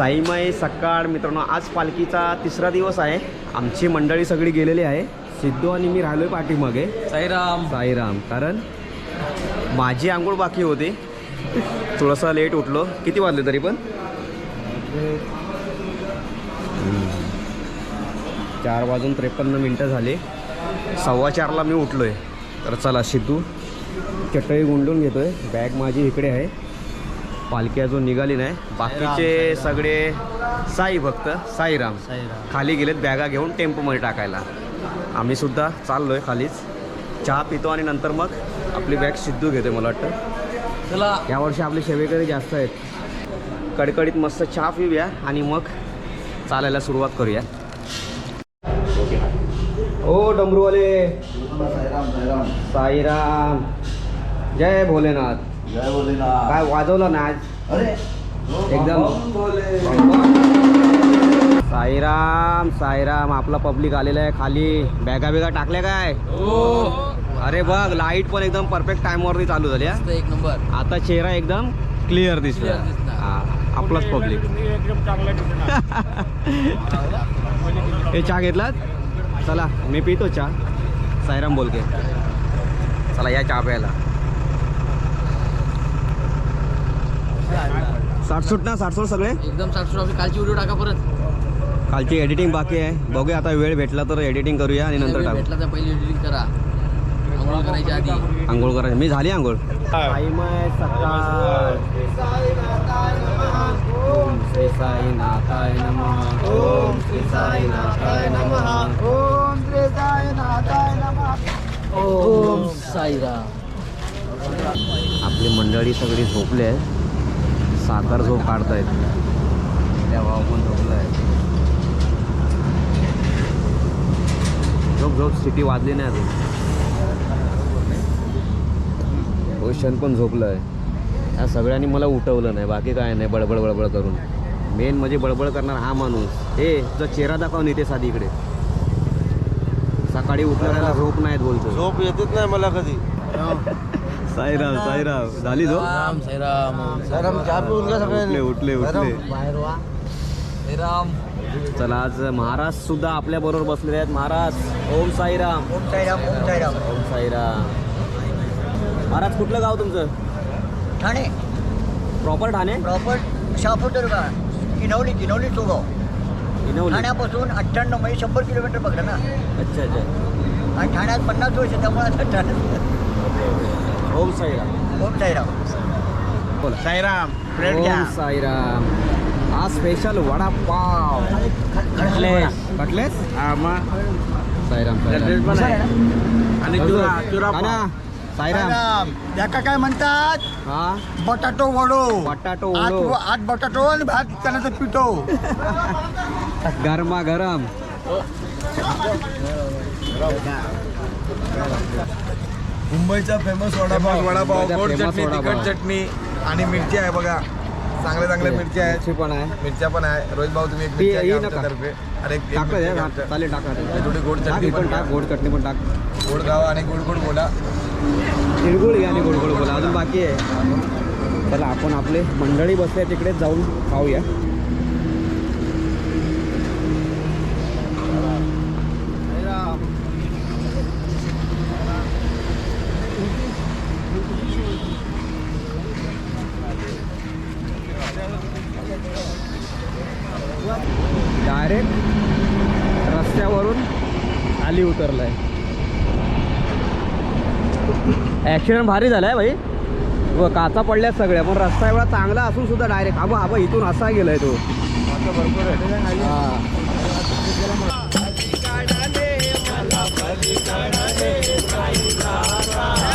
साईमाई सकाळ मित्रांनो आज पालखीचा तिसरा दिवस आहे. आमची मंडळी सगळी गेलेली आहे. सिद्धू आणि मी राहिलोय पाठीमागे. साईराम. साईराम कारण माझी आंघोळ बाकी होती. थोडंसं लेट उठलो. किती वाजले तरी पण. चार वाजून त्रेपन्न मिनटं झाली. सव्वा चारला मी उठलो आहे तर चला सिद्धू चटई गुंडून घेतोय. बॅग माझी इकडे आहे. पालखी अजून निघाली नाही. बाकीचे सगळे साई भक्त साईराम. साईराम. खाली गेलेत बॅगा घेऊन टेम्पोमध्ये टाकायला. आम्ही सुद्धा चाललो आहे खालीच. चहा पितो आणि नंतर मग आपली बॅग सिद्धू घेतो मला वाटतं. चला. यावर्षी आपले सेवेकरी जास्त आहेत. कडकडीत मस्त चहा पिऊया आणि मग चालायला सुरुवात करूया. ओ डमरूवाले. साईराम. जय भोलेनाथ. जय भोलेनाथ. काय वाजवलं ना आज? अरे एकदम. साईराम साईराम आपला पब्लिक आलेला आहे खाली. बॅगा बिगा टाकल्या काय? अरे बघ लाइट पण एकदम परफेक्ट टाइमवरती चालू झाली हा. एक नंबर आता चेहरा एकदम क्लिअर. हा आपलाच पब्लिक. हे चहा घेतलात? चला मी पितो चहा. साईराम बोलके. चला या चहा प्यायला. साठसूट ना साठसूट सगळे? एकदम सातशे आपली कालची व्हिडिओ टाका परत. कालची एडिटिंग बाकी आहे. बघूया आता वेळ भेटला तर एडिटिंग करूया आणि नंतर टाकू. भेटला तर पहिली एडिटिंग करा. आंघोळ करायच्या आधी. आंघोळ करायची. मी झाली आंघोळ? आपली मंडळी सगळी झोपली आहे साखर झोप काढतायत त्या भाव पण झोपला आहे झोप झोप सिटी वाजली नाही अजून. ओशन पण झोपलं आहे या सगळ्यांनी मला उठवलं नाही बाकी काय नाही बडबड बडबड करून. मेन म्हणजे बडबड करणार हा माणूस. हे जो चेहरा दाखवून येते साधी इकडे. सकाळी उठणाऱ्याला झोप नाहीत बोलतो. झोप येतेच नाही मला कधी. साईराम साईराम. झाली झोप? राम साईराम. साईराम चहा पिऊन घ्या उठले उठले उठले. बाहेर वा. साईराम. चला आज महाराज सुद्धा आपल्या बरोबर बसलेले आहेत. महाराज ओम साईराम. ओम साईराम ओम साईराम. ओम साईराम. महाराज कुठलं गाव तुमचं? ठाणे. प्रॉपर ठाणे? प्रॉपर शहापूर तालुका किनवली किनवली सोगाव इनवली ठाण्यापासून अठ्ठ्याण्णव म्हणजे शंभर किलोमीटर पकडलं ना. अच्छा अच्छा. आणि ठाण्यात पन्नास वर्ष त्यामुळे आता ठाण्यात ओम साईराम. ओम साईराम. बोला. साईराम ओम साईराम. हा special vada pav cutlets. Cutlets? Sairam cutlets पण आहे. आणि चुरा- चुरा हा ना? साईराम. याका काय म्हणतात? हा? बटाटो वडो. बटाटो आत वडो. आत बटाटो आणि भात चण्याचा पिठो गरमा गरम. मुंबईचा फेमस वडापाव. वडापाव गोड चटणी. तिखट चटणी आणि मिरची आहे बघा. चांगल्या चांगल्या मिरची आहेत. मिरची पण आहे. मिरच्या पण आहे. रोहित भाऊ तुम्ही एक मिरची ही. आमच्यातर्फे आणि एक- हा, चालेल टाका थोडी गोड चटणी ही पण. टाक गोड चटणी पण टाक. गोड गाव आणि गोड गोड बोला. तिळगुळ घ्या आणि गोड गोड बोला. अजून बाकी आहे. चला आपण आपले मंडळी बसल्या तिकडे जाऊन खाऊया. डायरेक्ट रस्त्यावरून खाली उतरलाय. ॲक्सिडेंट भारी झालाय भाई. व काचा पडल्यात सगळ्या पण रस्ता एवढा चांगला असून सुद्धा डायरेक्ट आबा आबा इथून असा गेलाय तो. हा.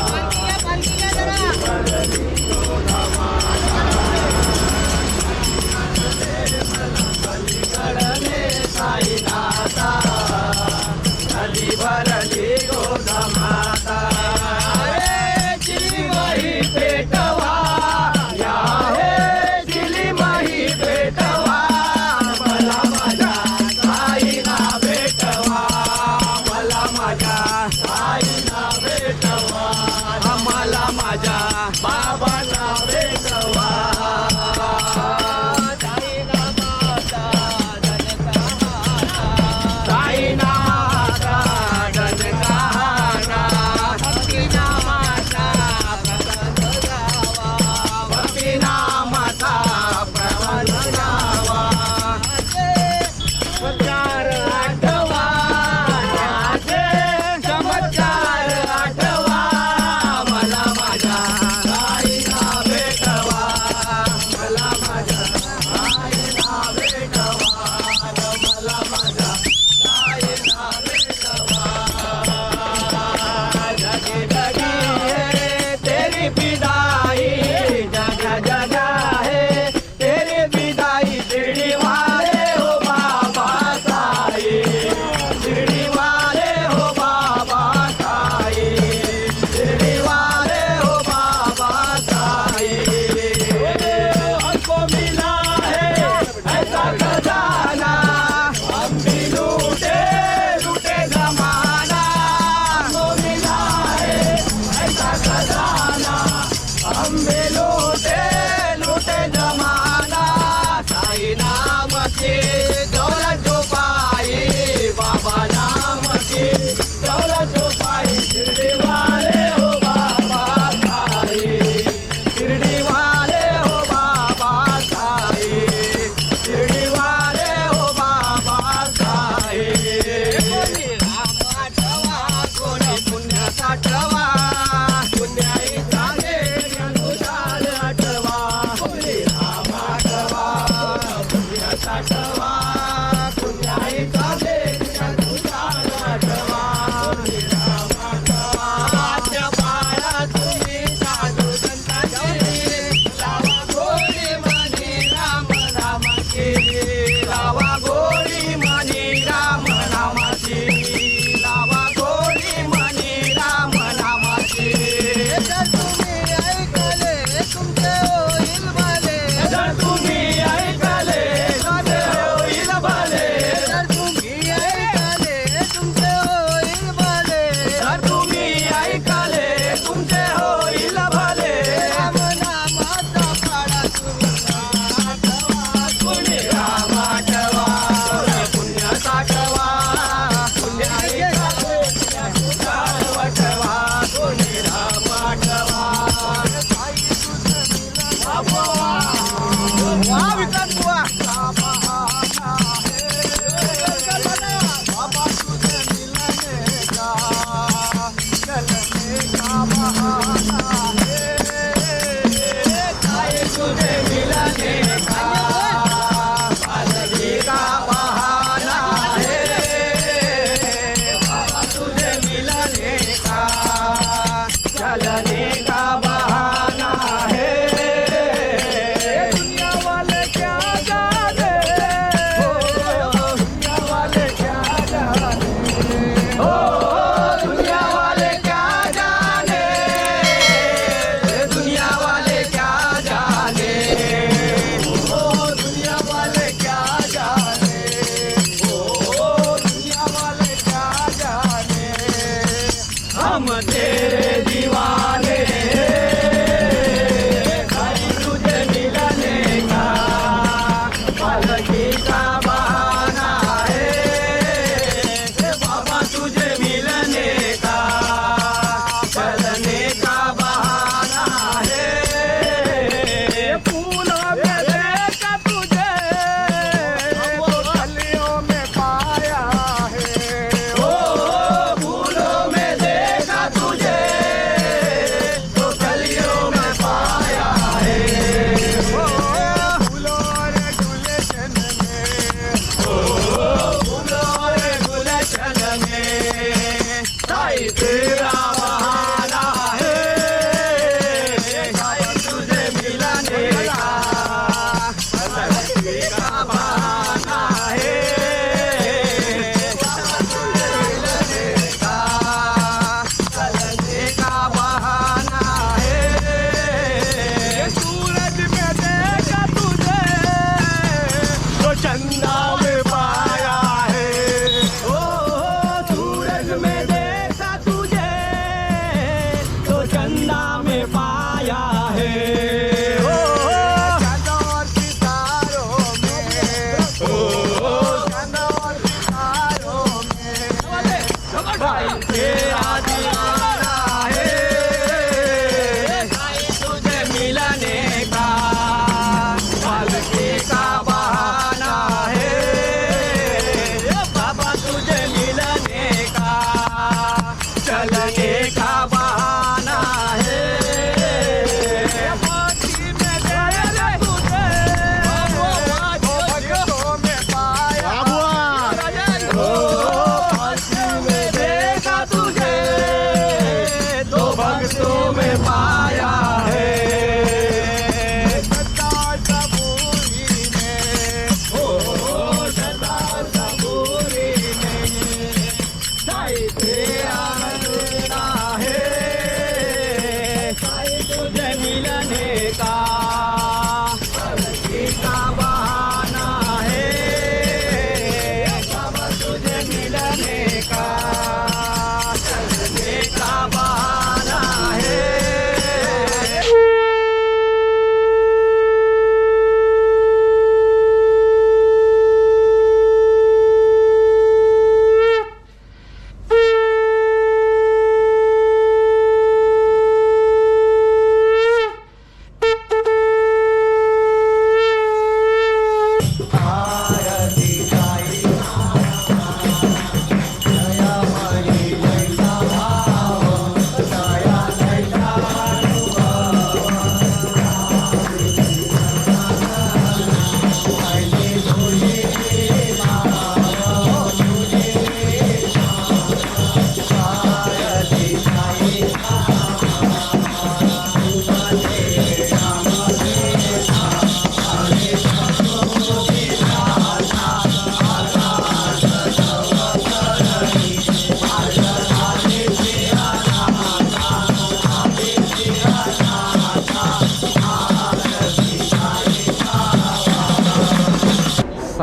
Yeah.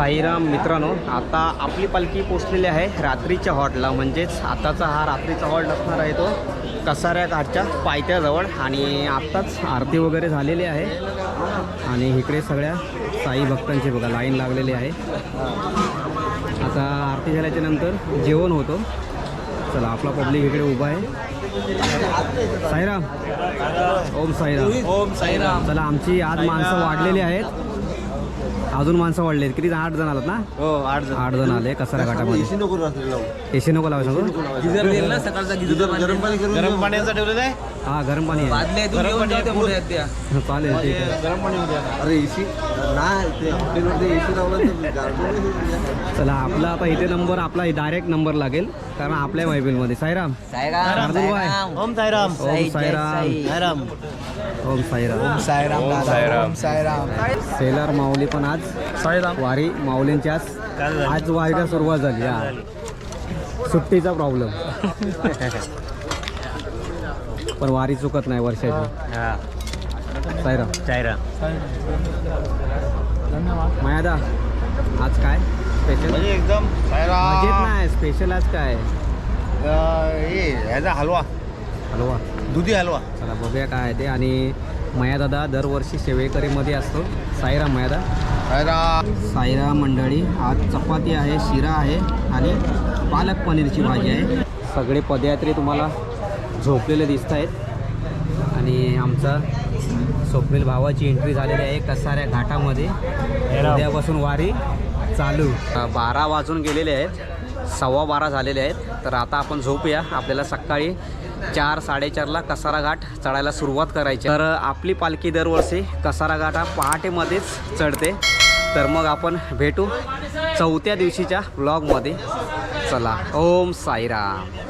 साईराम मित्रांनो आता आपली पालखी पोचलेली आहे रात्रीच्या हॉटला म्हणजेच आताचा हा रात्रीचा हॉल्ट असणार आहे तो. कसाऱ्या घाटच्या पायथ्याजवळ. आणि आत्ताच आरती वगैरे झालेली आहे. आणि इकडे सगळ्या साई भक्तांची बघा लाईन लागलेली आहे. आता आरती झाल्याच्यानंतर जेवण होतो. चला आपला पब्लिक इकडे उभा आहे. साईराम. ओम साईराम. ओम साईराम. चला आमची आज माणसं वाढलेली आहेत. अजून माणसं वाढले किती? आठ जण आलात ना? हो आठ जण. आठ जण आले कसारा घाटामध्ये नको रात्री लावू. एसी नको लावायचं सकाळचा गरम पाण्याचा ठेवलेलं आहे हा गरम पाणी आहे. बादल्या इथून घेऊन जाऊ त्या चालेल ठीक आहे. गरम पाणी अरे एसी? नाही ते हॉटेलमध्ये एसी लावला तर गार्डन चला आपला आता इथे नंबर आपला डायरेक्ट नंबर लागेल. कारण आपल्या मैफिलमध्ये साईराम. साईराम शार्दूल भाई. ओम साईराम. ओम साईराम. साईराम. ओम साईराम. साईराम साईराम. साईराम. सेलर माऊली पण आज. साईराम. वारी माऊलींची आज. आज वारीला सुरुवात झाली हा. सुट्टीचा प्रॉब्लेम. पण वारी चुकत नाही वर्षाची. साईराम मायादा आज काय? स्पेशल म्हणजे एकदम मजेत नाही स्पेशल आज काय? हे ह्याचा हलवा. हलवा. दुधी हलवा. चला बघूया काय आहे ते. आणि मयादादा दरवर्षी सेवेकरीमध्ये असतो. साईराम मयादा. साईराम मंडळी आज चपाती आहे शिरा आहे आणि पालक पनीरची भाजी आहे. सगळे पदयात्री तुम्हाला झोपलेले दिसत आहेत. आणि आमचा स्वप्नील भावाची एंट्री झालेली आहे कसाऱ्या घाटामध्ये. उद्यापासून वारी चालू. बारा वाजून गेलेले आहेत. सव्वा बारा झालेले आहेत. तर आता आपण झोपूया. आपल्याला सकाळी चार साडेचारला कसारा घाट चढायला सुरुवात करायची तर आपली पालखी दरवर्षी कसारा घाट हा पहाटेमध्येच चढते. तर मग आपण भेटू चौथ्या दिवशीच्या ब्लॉगमध्ये चला. ओम साईराम.